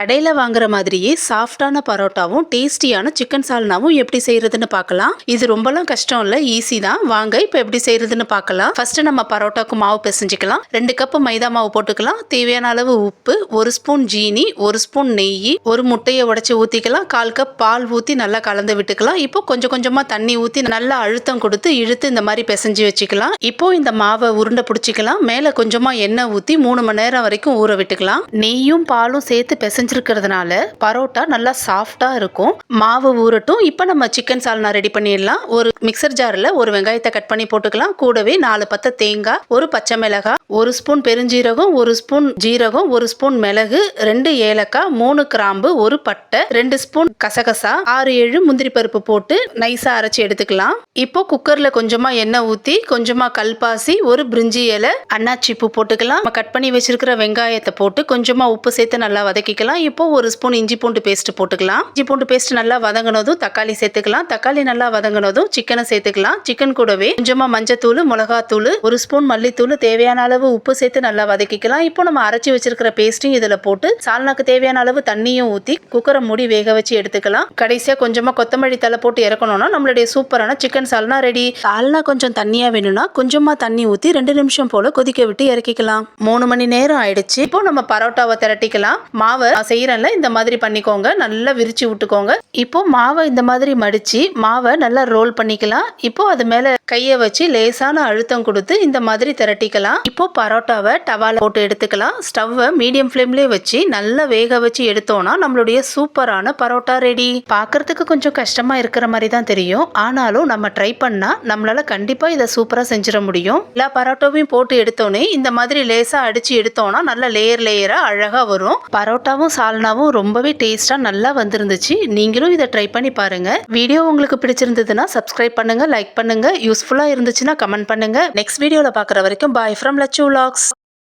கடையில் வாங்குற மாதிரியே சாஃப்டான பரோட்டாவும் டேஸ்டியான சிக்கன் சால்னாவும் எப்படி செய்யறதுன்னு பார்க்கலாம். இது ரொம்பலாம் கஷ்டம் இல்லை ஈஸி தான். வாங்க இப்போ எப்படி செய்யறதுன்னு பார்க்கலாம். ஃபர்ஸ்ட் நம்ம பரோட்டாக்கு மாவு பிசைஞ்சுக்கலாம். ரெண்டு கப் மைதா மாவு போட்டுக்கலாம். தேவையான அளவு உப்பு ஒரு ஸ்பூன் ஜீனி ஒரு ஸ்பூன் நெய் ஒரு முட்டையை உடைச்சு ஊற்றிக்கலாம் கால் கப் பால் ஊற்றி நல்லா கலந்து விட்டுக்கலாம். இப்போ கொஞ்சம் கொஞ்சமாக தண்ணி ஊற்றி நல்லா அழுத்தம் கொடுத்து இழுத்து இந்த மாதிரி பிசைஞ்சு வச்சுக்கலாம். இப்போ இந்த மாவை உருண்டை பிடிச்சிக்கலாம். மேலே கொஞ்சமாக எண்ணெய் ஊற்றி மூணு மணி நேரம் வரைக்கும் ஊற விட்டுக்கலாம். நெய்யும் பாலும் சேர்த்து பிசைஞ்சிருக்கிறதுனால பரோட்டா நல்லா சாஃப்டாக இருக்கும். மாவு ஊறட்டும். இப்போ நம்ம சிக்கன் சால்னா ரெடி பண்ணிடலாம். ஒரு மிக்சர் ஜாரில் ஒரு வெங்காயத்தை கட் பண்ணி போட்டுக்கலாம். கூடவே நாலு பத்தை தேங்காய் ஒரு பச்சை மிளகாய் ஒரு ஸ்பூன் பெருஞ்சீரகம் ஒரு ஸ்பூன் ஜீரகம் ஒரு ஸ்பூன் மிளகு ரெண்டு ஏலக்காய் மூணு கிராம்பு ஒரு பட்டை ரெண்டு ஸ்பூன் கசகசா ஆறு ஏழு முந்திரி பருப்பு போட்டு நைஸாக அரைச்சி எடுத்துக்கலாம். இப்போ குக்கரில் கொஞ்சமாக எண்ணெய் ஊற்றி கொஞ்சமாக கல்பாசி ஒரு பிரிஞ்சி இலை அன்னாச்சி பூ போட்டுக்கலாம். நம்ம கட் பண்ணி வச்சிருக்கிற வெங்காயத்தை போட்டு கொஞ்சமாக உப்பு சேர்த்து நல்லா வதக்கிக்கலாம். இப்போ ஒரு ஸ்பூன் இஞ்சி பூண்டு பேஸ்ட் போட்டுக்கலாம். இஞ்சி பூண்டு பேஸ்ட் நல்லா வதங்கினதும் தக்காளி சேர்த்துக்கலாம். தக்காளி நல்லா வதங்கினதும் சிக்கனை சேர்த்துக்கலாம். சிக்கன் கூடவே கொஞ்சமா மஞ்சத்தூள் மிளகாத்தூள் ஒரு ஸ்பூன் மல்லித்தூள் தேவையான அளவு உப்பு சேர்த்து நல்லா வதக்கிக்கலாம். இப்போ நம்ம அரைச்சி வச்சிருக்கிற பேஸ்ட்டையும் இதில் போட்டு சால்னாக்கு தேவையான அளவு தண்ணியும் ஊற்றி குக்கரை மூடி வேக வச்சு எடுத்துக்கலாம். கடைசியாக கொஞ்சமாக கொத்தமல்லி தலை போட்டு இறக்கணும்னா நம்மளுடைய சூப்பரான சிக்கன் சால்னா ரெடி சால்னா கொஞ்சம் தண்ணியாக வேணும்னா கொஞ்சமாக தண்ணி ஊற்றி ரெண்டு நிமிஷம் போல கொதிக்க விட்டு இறக்கிக்கலாம். மூணு மணி நேரம் ஆயிடுச்சு. இப்போ நம்ம பரோட்டாவை திரட்டிக்கலாம். மாவை செய்கிறேன்ல இந்த மாதிரி பண்ணிக்கோங்க. நல்லா விரிச்சு விட்டுக்கோங்க. இப்போ மாவை இந்த மாதிரி மடித்து மாவை நல்லா ரோல் பண்ணிக்கலாம். இப்போ அது மேலே கையை வச்சு லேசான அழுத்தம் கொடுத்து இந்த மாதிரி திரட்டிக்கலாம். இப்போ பரோட்டாவை டவால போட்டு எடுத்துக்கலாம். ஸ்டவ்வை மீடியம் ஃப்ளேம்லேயே வச்சு நல்லா வேக வச்சு எடுத்தோம்னா நம்மளுடைய சூப்பரான பரோட்டா ரெடி. பார்க்கறதுக்கு கொஞ்சம் கஷ்டமா இருக்கிற மாதிரி தான் தெரியும். ஆனாலும் நம்ம ட்ரை பண்ணா நம்மளால கண்டிப்பா இதை சூப்பரா செஞ்சிட முடியும். எல்லா பரோட்டாவையும் போட்டு எடுத்தோன்னே இந்த மாதிரி லேசா அடிச்சு எடுத்தோம்னா நல்ல லேயர் லேயரா அழகா வரும். பரோட்டாவும் சால்னாவும் ரொம்பவே டேஸ்ட்டாக நல்லா வந்திருந்துச்சு. நீங்களும் இதை ட்ரை பண்ணி பாருங்கள் வீடியோ உங்களுக்கு பிடிச்சிருந்ததுன்னா சப்ஸ்கிரைப் பண்ணுங்கள் லைக் பண்ணுங்கள் யூஸ்ஃபுல்லாக இருந்துச்சுன்னா கமெண்ட் பண்ணுங்க. நெக்ஸ்ட் வீடியோவில் பார்க்குற வரைக்கும் பாய் ஃப்ரம் லச்சு vlogs.